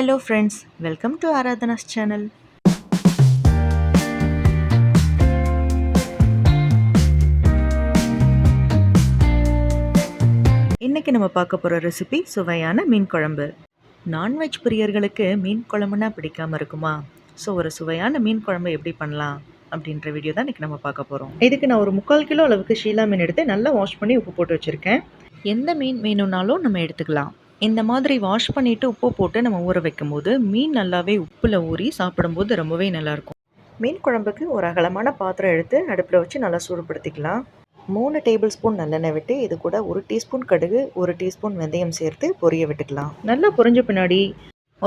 Hello friends welcome to Aradhana's channel இன்றைக்கி நம்ம பார்க்க போகிற ரெசிபி சுவையான மீன் குழம்பு. நான்வெஜ் பிரியர்களுக்கு மீன் குழம்புனா பிடிக்காமல் இருக்குமா? ஸோ ஒரு சுவையான மீன் குழம்பு எப்படி பண்ணலாம் அப்படின்ற வீடியோ தான் இன்றைக்கி நம்ம பார்க்க போகிறோம் இதுக்கு நான் ஒரு முக்கால் கிலோ அளவுக்கு ஷீலா மீன் எடுத்து நல்லா வாஷ் பண்ணி உப்பு போட்டு வச்சுருக்கேன். எந்த மீன் வேணும்னாலும் நம்ம எடுத்துக்கலாம். இந்த மாதிரி வாஷ் பண்ணிவிட்டு உப்பு போட்டு நம்ம ஊற வைக்கும்போது மீன் நல்லாவே உப்பில் ஊறி சாப்பிடும்போது ரொம்பவே நல்லாயிருக்கும். மீன் குழம்புக்கு ஒரு அகலமான பாத்திரம் எடுத்து அடுப்பில் வச்சு நல்லா சூடுபடுத்திக்கலாம். மூணு டேபிள் ஸ்பூன் நல்லெண்ணெய் விட்டு இது கூட ஒரு டீஸ்பூன் கடுகு ஒரு டீஸ்பூன் வெந்தயம் சேர்த்து பொரிய விட்டுக்கலாம். நல்லா பொரிஞ்ச பின்னாடி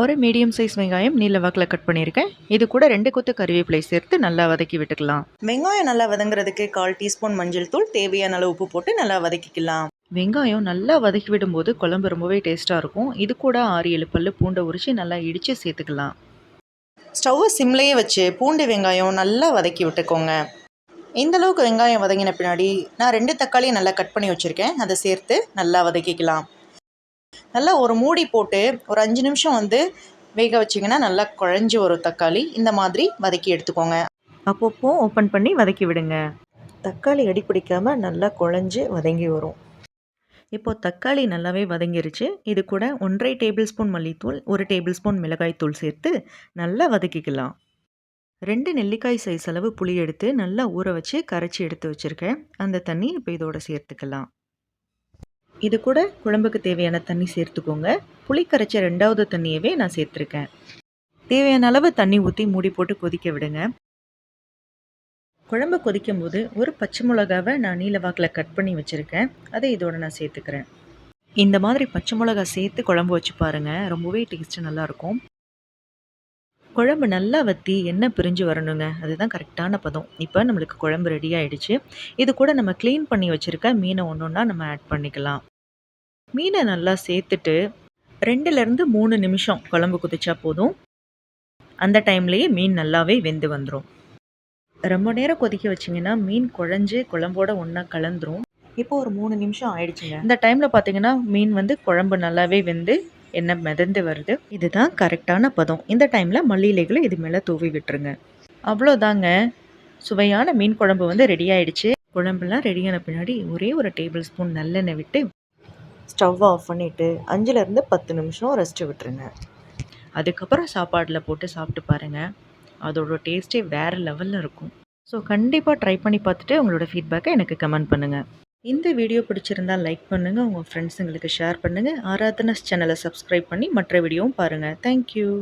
ஒரு மீடியம் சைஸ் வெங்காயம் நீல வாக்கில் கட் பண்ணியிருக்கேன். இது கூட ரெண்டு கொத்து கறிவேப்பிலை சேர்த்து நல்லா வதக்கி விட்டுக்கலாம். வெங்காயம் நல்லா வதங்குறதுக்கு கால் டீஸ்பூன் மஞ்சள் தூள் தேவையான அளவு உப்பு போட்டு நல்லா வதக்கிக்கலாம். வெங்காயம் நல்லா வதக்கி விடும்போது குழம்பு ரொம்பவே டேஸ்ட்டாக இருக்கும். இது கூட ஆறு ஏழு பல்லு பூண்டை உரித்து நல்லா இடித்து சேர்த்துக்கலாம். ஸ்டவ்வை சிம்லேயே வச்சு பூண்டு வெங்காயம் நல்லா வதக்கி விட்டுக்கோங்க. இந்த அளவுக்கு வெங்காயம் வதங்கின பின்னாடி நான் ரெண்டு தக்காளியும் நல்லா கட் பண்ணி வச்சுருக்கேன். அதை சேர்த்து நல்லா வதக்கிக்கலாம். நல்லா ஒரு மூடி போட்டு ஒரு அஞ்சு நிமிஷம் வந்து வேக வச்சிங்கன்னா நல்லா குழஞ்சி வரும் தக்காளி இந்த மாதிரி வதக்கி எடுத்துக்கோங்க. அப்பப்போ ஓப்பன் பண்ணி வதக்கி விடுங்க. தக்காளி அடி பிடிக்காமல் நல்லா குழஞ்சி வதங்கி வரும். இப்போது தக்காளி நல்லாவே வதங்கிருச்சு. இது கூட ஒன்றரை டேபிள் ஸ்பூன் மல்லித்தூள் ஒரு டேபிள் ஸ்பூன் சேர்த்து நல்லா வதக்கிக்கலாம். ரெண்டு நெல்லிக்காய் சைஸ் அளவு புளி எடுத்து நல்லா ஊற வச்சு கரைச்சி எடுத்து வச்சுருக்கேன். அந்த தண்ணி இப்போ இதோட சேர்த்துக்கலாம். இது கூட குழம்புக்கு தேவையான தண்ணி சேர்த்துக்கோங்க. புளி கரைச்ச ரெண்டாவது தண்ணியவே நான் சேர்த்துருக்கேன். தேவையான அளவு தண்ணி ஊற்றி மூடி போட்டு கொதிக்க விடுங்க. குழம்பு கொதிக்கும் போது ஒரு பச்சை மிளகாவை நான் நீலவாக்கில் கட் பண்ணி வச்சுருக்கேன். அதை இதோட நான் சேர்த்துக்கிறேன். இந்த மாதிரி பச்சை மிளகா சேர்த்து குழம்பு வச்சு பாருங்கள் ரொம்பவே டேஸ்ட்டு நல்லாயிருக்கும் குழம்பு நல்லா வற்றி எண்ணெய் பிரிஞ்சு வரணுங்க. அதுதான் கரெக்டான பதம். இப்போ நம்மளுக்கு குழம்பு ரெடி ஆகிடுச்சு இது கூட நம்ம க்ளீன் பண்ணி வச்சுருக்க மீனை ஒன்று ஒன்றா நம்ம ஆட் பண்ணிக்கலாம். மீனை நல்லா சேர்த்துட்டு ரெண்டுலேருந்து மூணு நிமிஷம் குழம்பு குதிச்சா போதும். அந்த டைம்லேயே மீன் நல்லாவே வெந்து வந்துடும் ரொம்ப நேரம் கொதிக்க வச்சிங்கன்னா மீன் குழஞ்சு குழம்போட ஒன்றா கலந்துரும். இப்போ ஒரு மூணு நிமிஷம் ஆயிடுச்சுங்க. இந்த டைமில் பார்த்தீங்கன்னா மீன் வந்து குழம்பு நல்லாவே வெந்து எண்ணெய் மிதந்து வருது. இதுதான் கரெக்டான பதம். இந்த டைமில் மல்லி இலைகளை இது மேலே தூவி விட்டுருங்க. அவ்வளோதாங்க. சுவையான மீன் குழம்பு வந்து ரெடி ஆயிடுச்சு. குழம்புலாம் ரெடியான பின்னாடி ஒரே ஒரு டேபிள் ஸ்பூன் நல்லெண்ணெய் விட்டு ஸ்டவ் ஆஃப் பண்ணிவிட்டு அஞ்சுலேருந்து பத்து நிமிஷம் ரெஸ்ட்டு விட்டுருங்க. அதுக்கப்புறம் சாப்பாடில் போட்டு சாப்பிட்டு பாருங்கள் அதோட டேஸ்ட்டே வேறு லெவலில் இருக்கும். ஸோ கண்டிப்பாக ட்ரை பண்ணி பார்த்துட்டு உங்களோட ஃபீட்பேக்கை எனக்கு கமெண்ட் பண்ணுங்கள் இந்த வீடியோ பிடிச்சிருந்தால் லைக் பண்ணுங்கள் உங்கள் ஃப்ரெண்ட்ஸுங்களுக்கு ஷேர் பண்ணுங்கள் ஆராதனாஸ் சேனலை சப்ஸ்கிரைப் பண்ணி மற்ற வீடியோவும் பாருங்கள் தேங்க்யூ